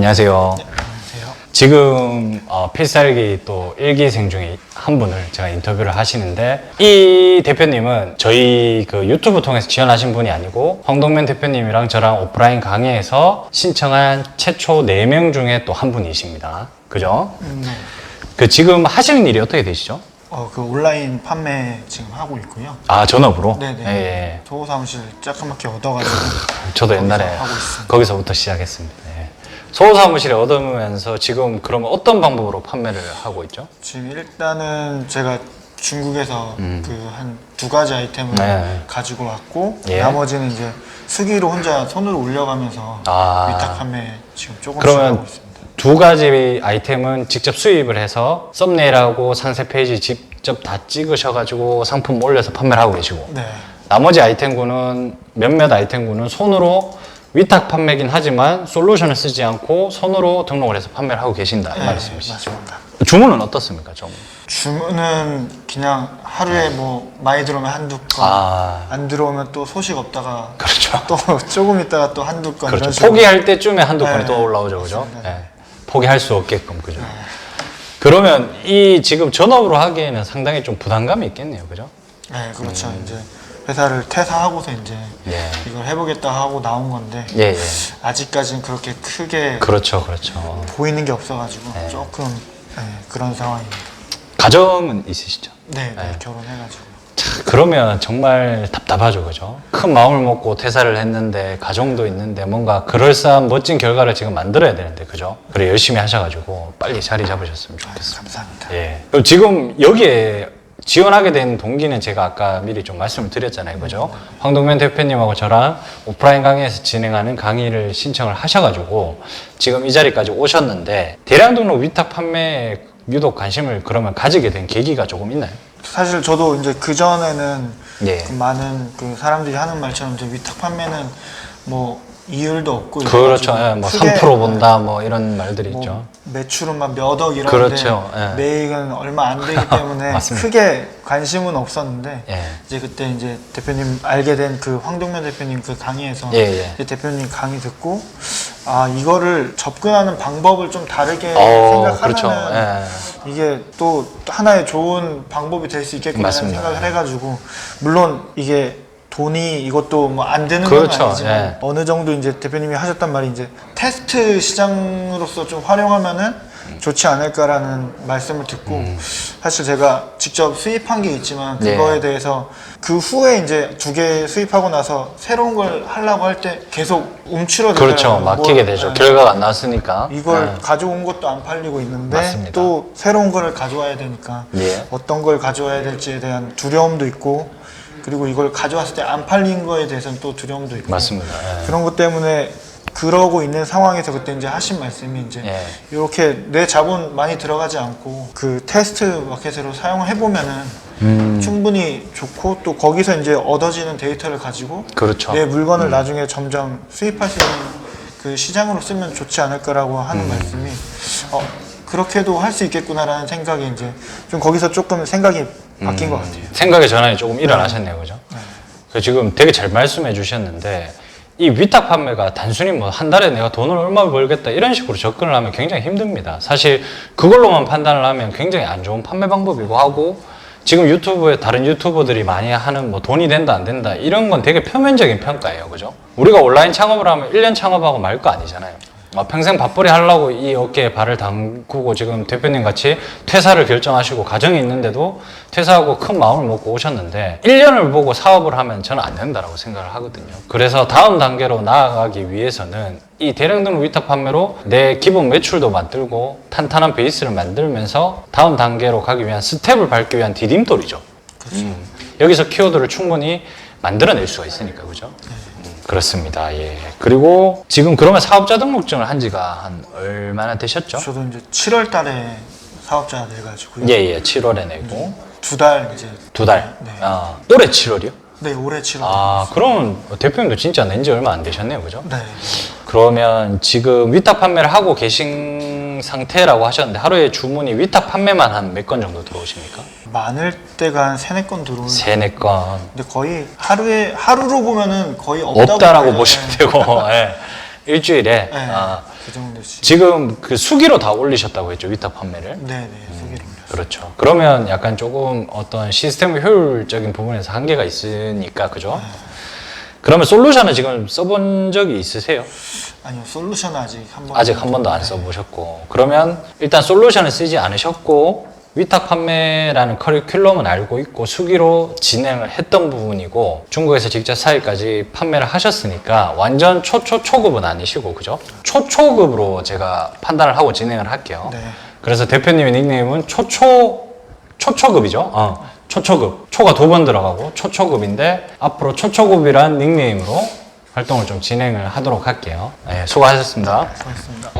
안녕하세요. 안녕하세요. 지금 어, 필살기 또 일기생 중에 한 분을 제가 인터뷰를 하시는데 이 대표님은 저희 그 유튜브 통해서 지원하신 분이 아니고 황동면 대표님이랑 저랑 오프라인 강의에서 신청한 최초 4명 중에 또 한 분이십니다. 그죠? 음, 네. 그 지금 하시는 일이 어떻게 되시죠? 어, 그 온라인 판매 지금 하고 있고요. 아 전업으로? 네네. 예, 예. 도호 사무실 조그맣게 얻어가지고 저도 옛날에 하고 있습니다. 거기서부터 시작했습니다. 예. 소사무실에 얻으면서 지금 그러면 어떤 방법으로 판매를 하고 있죠? 지금 일단은 제가 중국에서 그 한 두 가지 아이템을 음. 네. 가지고 왔고 예. 나머지는 이제 수기로 혼자 손으로 올려가면서 아. 위탁 판매 지금 조금씩 그러면 하고 있습니다. 두 가지 아이템은 직접 수입을 해서 썸네일하고 상세 페이지 직접 다 찍으셔가지고 상품 올려서 판매를 하고 계시고 네. 나머지 아이템군은 몇몇 아이템군은 손으로 위탁 판매긴 하지만 솔루션을 쓰지 않고 손으로 등록을 해서 판매를 하고 계신다 이 네, 말씀이시죠? 맞습니다. 주문은 어떻습니까? 좀? 주문은 그냥 하루에 뭐 많이 들어오면 한두 건, 아 안 들어오면 또 소식 없다가 그렇죠. 또 조금 있다가 또 한두 건 그렇죠. 식으로 포기할 때쯤에 한두 건이 네, 또 올라오죠, 그죠? 맞습니다. 예. 포기할 수 없게끔, 그죠? 그러면 이 지금 전업으로 하기에는 상당히 좀 부담감이 있겠네요, 그죠? 네, 그렇죠. 음. 이제 회사를 퇴사하고서 이제 예. 이걸 해보겠다 하고 나온 건데 예, 예. 아직까지는 그렇게 크게 그렇죠, 그렇죠. 보이는 게 없어가지고 네. 조금 네, 그런 상황입니다. 가정은 있으시죠? 네, 네, 네. 결혼해가지고 자, 그러면 정말 답답하죠, 그죠? 큰 마음을 먹고 퇴사를 했는데, 가정도 있는데, 뭔가 그럴싸한 멋진 결과를 지금 만들어야 되는데, 그죠? 그래, 열심히 하셔가지고, 빨리 자리 잡으셨으면 아, 좋겠습니다. 감사합니다. 예. 그럼 지금 여기에 지원하게 된 동기는 제가 아까 미리 좀 말씀을 드렸잖아요. 그죠? 황동면 대표님하고 저랑 오프라인 강의에서 진행하는 강의를 신청을 하셔가지고 지금 이 자리까지 오셨는데 대량 등록 위탁 판매에 유독 관심을 그러면 가지게 된 계기가 조금 있나요? 사실 저도 이제 그 전에는 예. 그 많은 그 사람들이 하는 말처럼 이제 위탁 판매는 뭐 이율도 없고 그렇죠. 예, 뭐 크게 3% 본다 뭐 이런 말들이 뭐 있죠. 매출은 막몇억 이러는데 그렇죠. 예. 매익은 얼마 안 되기 때문에 맞습니다. 크게 관심은 없었는데 예. 이제 그때 이제 대표님 알게 된 그 황동면 대표님 그 강의에서 예, 예. 이제 대표님 강의 듣고 아 이거를 접근하는 방법을 좀 다르게 어, 생각하면 그렇죠. 예. 이게 또 하나의 좋은 방법이 될 수 있겠구나 맞습니다. 생각을 해가지고 물론 이게 돈이 이것도 뭐 안 되는 그렇죠. 건 아니지만 예. 어느 정도 이제 대표님이 하셨단 말이 이제 테스트 시장으로서 좀 활용하면은 좋지 않을까라는 말씀을 듣고 사실 제가 직접 수입한 게 있지만 음. 네. 그거에 대해서 그 후에 이제 두 개 수입하고 나서 새로운 걸 하려고 할 때 계속 움츠러들어요. 그렇죠. 막히게 되죠. 결과가 안 나왔으니까. 이걸 예. 가져온 것도 안 팔리고 있는데 맞습니다. 또 새로운 거를 가져와야 되니까 예. 어떤 걸 가져와야 될지에 대한 두려움도 있고 그리고 이걸 가져왔을 때 안 팔린 거에 대해서는 또 두려움도 있고 맞습니다. 예. 그런 것 때문에 그러고 있는 상황에서 그때 이제 하신 말씀이 이제 예. 이렇게 내 자본 많이 들어가지 않고 그 테스트 마켓으로 사용을 해보면은 음. 충분히 좋고 또 거기서 이제 얻어지는 데이터를 가지고 그렇죠. 내 물건을 나중에 점점 수입할 수 있는 그 시장으로 쓰면 좋지 않을까라고 음. 하는 말씀이 어 그렇게도 할 수 있겠구나라는 생각이 이제 좀 거기서 조금 생각이 바뀐 음. 것 같아요. 생각의 전환이 조금 일어나셨네요, 그죠? 그래서 지금 되게 잘 말씀해 주셨는데 이 위탁 판매가 단순히 뭐 한 달에 내가 돈을 얼마 벌겠다 이런 식으로 접근을 하면 굉장히 힘듭니다. 사실 그걸로만 판단을 하면 굉장히 안 좋은 판매 방법이고 하고 지금 유튜브에 다른 유튜버들이 많이 하는 뭐 돈이 된다 안 된다 이런 건 되게 표면적인 평가예요, 그죠? 우리가 온라인 창업을 하면 1년 창업하고 말 거 아니잖아요. 어, 평생 밥벌이 하려고 이 어깨에 발을 담그고 지금 대표님 같이 퇴사를 결정하시고 가정이 있는데도 퇴사하고 큰 마음을 먹고 오셨는데 1년을 보고 사업을 하면 저는 안 된다라고 생각을 하거든요. 그래서 다음 단계로 나아가기 위해서는 이 대량 등록 위탁 판매로 내 기본 매출도 만들고 탄탄한 베이스를 만들면서 다음 단계로 가기 위한 스텝을 밟기 위한 디딤돌이죠. 음, 여기서 키워드를 충분히 만들어낼 수가 있으니까 그죠? 음, 그렇습니다. 예. 그리고 지금 그러면 사업자 등록증을 한 지가 한 얼마나 되셨죠? 저도 이제 7월 달에 사업자 돼가지고요. 예, 예. 7월에 내고 두달 이제 두 달. 네. 아, 올해 7월이요? 네 올해 7월. 아, 그러면 대표님도 진짜 낸 지 얼마 안 되셨네요. 그죠? 네. 그러면 지금 위탁 판매를 하고 계신 상태라고 하셨는데 하루에 주문이 위탁 판매만 한 몇 건 정도 들어오십니까? 많을 때가 한 세네 건 들어오는. 세네 건. 근데 거의 하루에 하루로 보면은 거의 없다고 없다라고 봐요. 보시면 네. 되고 예. 일주일에 네. 아, 개정될 수. 지금 그 수기로 다 올리셨다고 했죠 위탁 판매를. 네 네 소개를 올렸어요. 그렇죠. 그러면 약간 조금 어떤 시스템 효율적인 부분에서 한계가 있으니까 그죠? 그러면 솔루션은 지금 써본 적이 있으세요? 아니요 솔루션 아직 한 번. 아직 한 번도 안 써보셨고 그러면 일단 솔루션을 쓰지 않으셨고 위탁 판매라는 커리큘럼은 알고 있고 수기로 진행을 했던 부분이고 중국에서 직접 사일까지 판매를 하셨으니까 완전 초초 초급은 아니시고 그죠? 초초급으로 제가 판단을 하고 진행을 할게요. 네. 그래서 대표님의 닉네임은 초초 초초급이죠. 어, 초초급. 초가 두 번 들어가고 초초급인데 앞으로 초초급이란 닉네임으로 활동을 좀 진행을 하도록 할게요. 네, 수고하셨습니다. 수고하셨습니다.